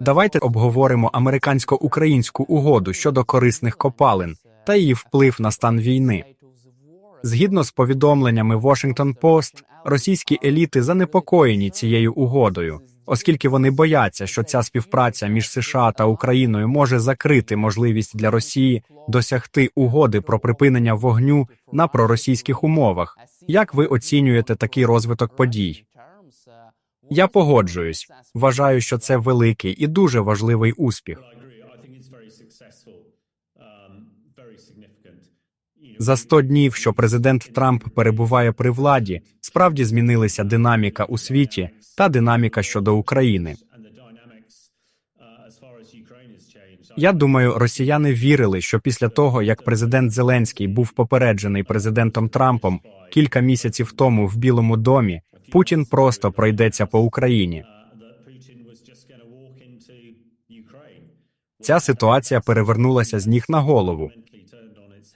Давайте обговоримо американсько-українську угоду щодо корисних копалин та її вплив на стан війни. Згідно з повідомленнями Washington Post, російські еліти занепокоєні цією угодою, оскільки вони бояться, що ця співпраця між США та Україною може закрити можливість для Росії досягти угоди про припинення вогню на проросійських умовах. Як ви оцінюєте такий розвиток подій? Я погоджуюсь. Вважаю, що це великий і дуже важливий успіх. Um, За 100 днів, що президент Трамп перебуває при владі, справді змінилися динаміка у світі та динаміка щодо України. uh, Я думаю, росіяни вірили, що після того, як президент Зеленський був попереджений президентом Трампом кілька місяців тому в Білому домі, Путін просто пройдеться по Україні. uh, Ця ситуація перевернулася з ніг на голову.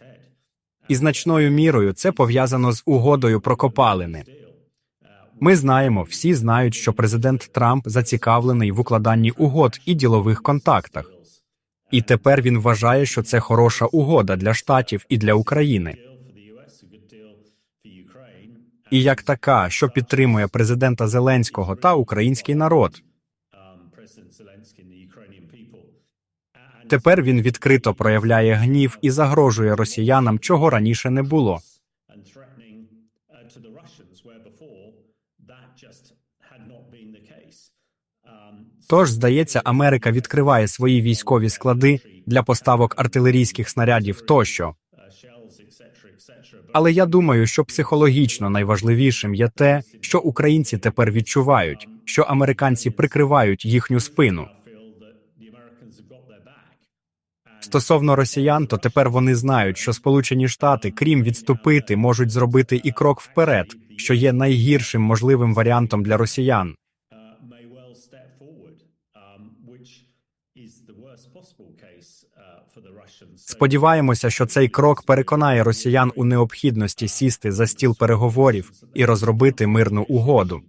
head. І значною мірою це пов'язано з угодою про копалини. Ми знаємо, всі знають, що президент Трамп зацікавлений в укладанні угод і ділових контактах. І тепер він вважає, що це хороша угода для штатів і для України. І як така, що підтримує президента Зеленського та український народ. Тепер він відкрито проявляє гнів і загрожує росіянам, чого раніше не було. Тож, здається, Америка відкриває свої військові склади для поставок артилерійських снарядів тощо. Але я думаю, що психологічно найважливішим є те, що українці тепер відчувають, що американці прикривають їхню спину. Стосовно росіян, то тепер вони знають, що Сполучені Штати, крім відступити, можуть зробити і крок вперед, що є найгіршим можливим варіантом для росіян. Сподіваємося, що цей крок переконає росіян у необхідності сісти за стіл переговорів і розробити мирну угоду.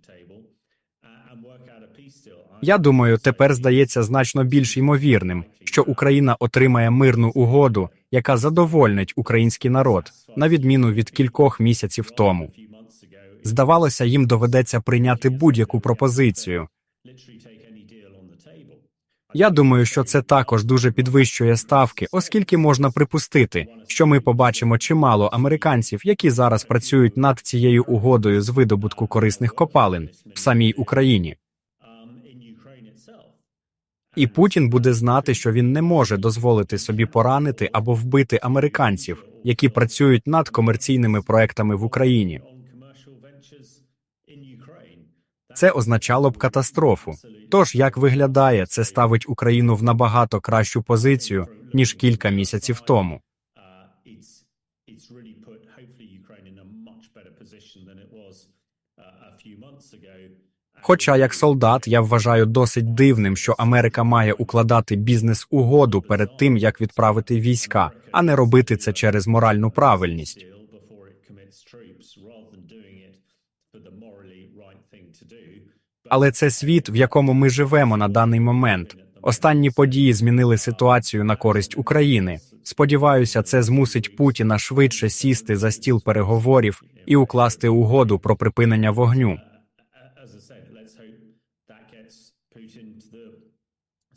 Я думаю, тепер здається значно більш ймовірним, що Україна отримає мирну угоду, яка задовольнить український народ, на відміну від кількох місяців тому. Здавалося, їм доведеться прийняти будь-яку пропозицію. Я думаю, що це також дуже підвищує ставки, оскільки можна припустити, що ми побачимо чимало американців, які зараз працюють над цією угодою з видобутку корисних копалин в самій Україні. І Путін буде знати, що він не може дозволити собі поранити або вбити американців, які працюють над комерційними проектами в Україні. Це означало б катастрофу. Тож, як виглядає, це ставить Україну в набагато кращу позицію ніж кілька місяців тому. uh, uh. Хоча, як солдат, я вважаю досить дивним, що Америка має укладати бізнес-угоду перед тим, як відправити війська, а не робити це через моральну правильність. Але це світ, в якому ми живемо на даний момент. Останні події змінили ситуацію на користь України. Сподіваюся, це змусить Путіна швидше сісти за стіл переговорів і укласти угоду про припинення вогню.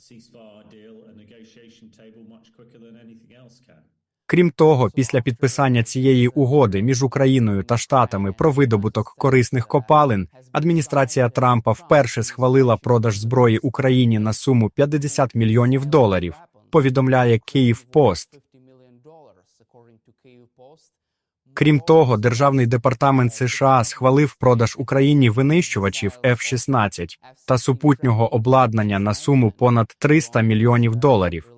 Ceasefire deal and negotiation table much quicker than anything else can. Крім того, після підписання цієї угоди між Україною та Штатами про видобуток корисних копалин, адміністрація Трампа вперше схвалила продаж зброї Україні на суму 50 мільйонів доларів. Повідомляє Київ Пост. Крім того, державний департамент США схвалив продаж Україні винищувачів F-16 та супутнього обладнання на суму понад 300 мільйонів доларів.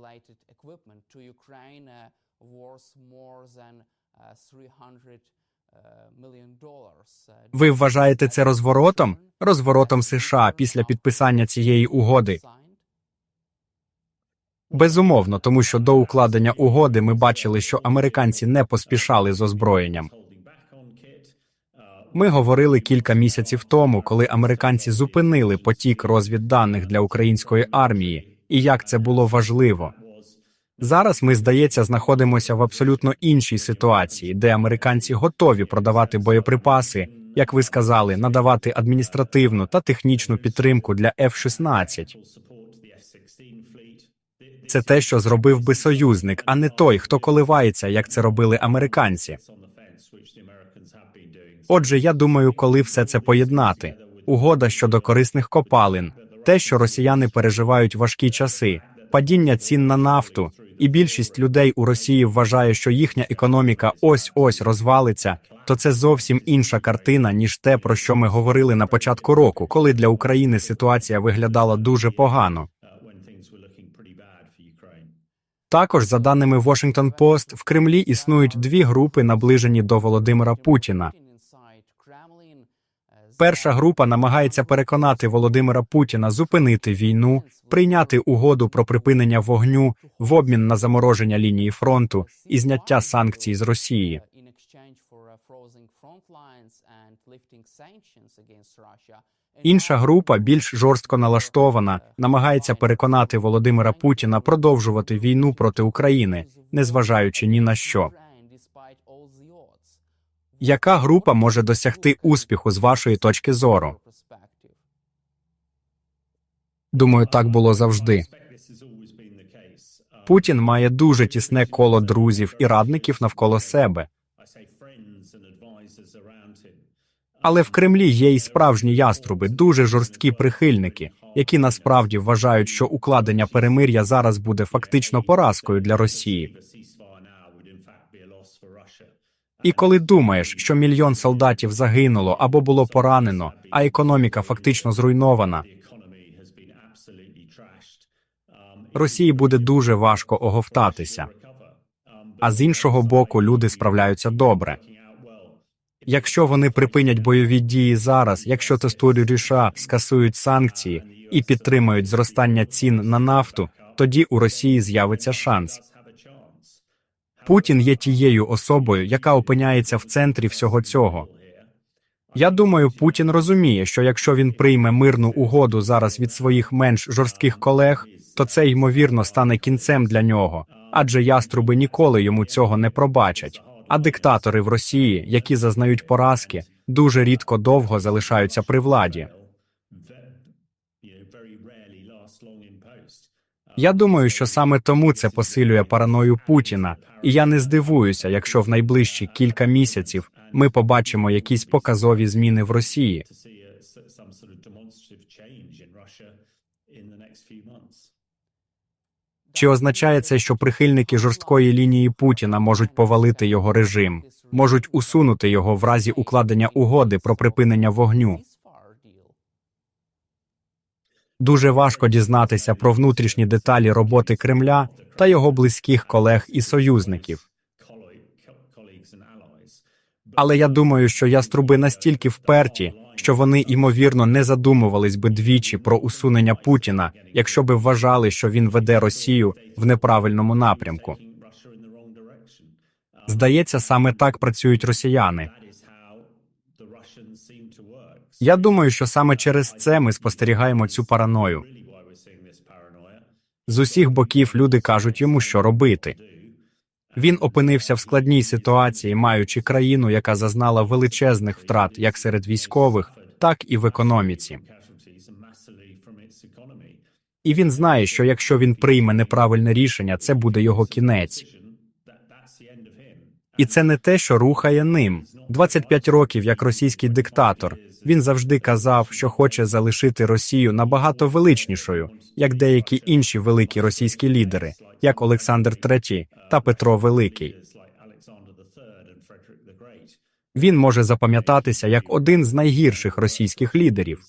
Ви вважаєте це розворотом? Розворотом США після підписання цієї угоди? Безумовно, тому що до укладення угоди ми бачили, що американці не поспішали з озброєнням. Uh, Ми говорили кілька місяців тому, коли американці зупинили потік розвідданих для української армії, і як це було важливо. Зараз ми, здається, знаходимося в абсолютно іншій ситуації, де американці готові продавати боєприпаси, як ви сказали, надавати адміністративну та технічну підтримку для F-16. Це те, що зробив би союзник, а не той, хто коливається, як це робили американці. Отже, я думаю, коли все це поєднати, угода щодо корисних копалин, те, що росіяни переживають важкі часи, падіння цін на нафту, і більшість людей у Росії вважає, що їхня економіка ось ось розвалиться, то це зовсім інша картина, ніж те, про що ми говорили на початку року, коли для України ситуація виглядала дуже погано. Також, за даними Washington Post, в Кремлі існують дві групи, наближені до Володимира Путіна. Перша група намагається переконати Володимира Путіна зупинити війну, прийняти угоду про припинення вогню в обмін на замороження лінії фронту і зняття санкцій з Росії. Інша група, більш жорстко налаштована, намагається переконати Володимира Путіна продовжувати війну проти України, незважаючи ні на що. Яка група може досягти успіху з вашої точки зору? Думаю, так було завжди. Путін має дуже тісне коло друзів і радників навколо себе. Але в Кремлі є і справжні яструби, дуже жорсткі прихильники, які насправді вважають, що укладення перемир'я зараз буде фактично поразкою для Росії. І коли думаєш, що мільйон солдатів загинуло або було поранено, а економіка фактично зруйнована, Росії буде дуже важко оговтатися. А з іншого боку, люди справляються добре. Якщо вони припинять бойові дії зараз, якщо тестують ріша, скасують санкції і підтримають зростання цін на нафту, тоді у Росії з'явиться шанс. Путін є тією особою, яка опиняється в центрі всього цього. Я думаю, Путін розуміє, що якщо він прийме мирну угоду зараз від своїх менш жорстких колег, то це ймовірно стане кінцем для нього, адже яструби ніколи йому цього не пробачать. А диктатори в Росії, які зазнають поразки, дуже рідко довго залишаються при владі. Я думаю, що саме тому це посилює параною Путіна, і я не здивуюся, якщо в найближчі кілька місяців ми побачимо якісь показові зміни в Росії. Чи означає це, що прихильники жорсткої лінії Путіна можуть повалити його режим, можуть усунути його в разі укладення угоди про припинення вогню? Дуже важко дізнатися про внутрішні деталі роботи Кремля та його близьких колег і союзників. Але я думаю, що яструби настільки вперті, що вони ймовірно не задумувались би двічі про усунення Путіна, якщо би вважали, що він веде Росію в неправильному напрямку. Здається, саме так працюють росіяни. Я думаю, що саме через це ми спостерігаємо цю параною. З усіх боків люди кажуть йому, що робити. Він опинився в складній ситуації, маючи країну, яка зазнала величезних втрат як серед військових, так і в економіці. І він знає, що якщо він прийме неправильне рішення, це буде його кінець. І це не те, що рухає ним. 25 років як російський диктатор. Він завжди казав, що хоче залишити Росію набагато величнішою, як деякі інші великі російські лідери, як Олександр III та Петро Великий. Він може запам'ятатися як один з найгірших російських лідерів.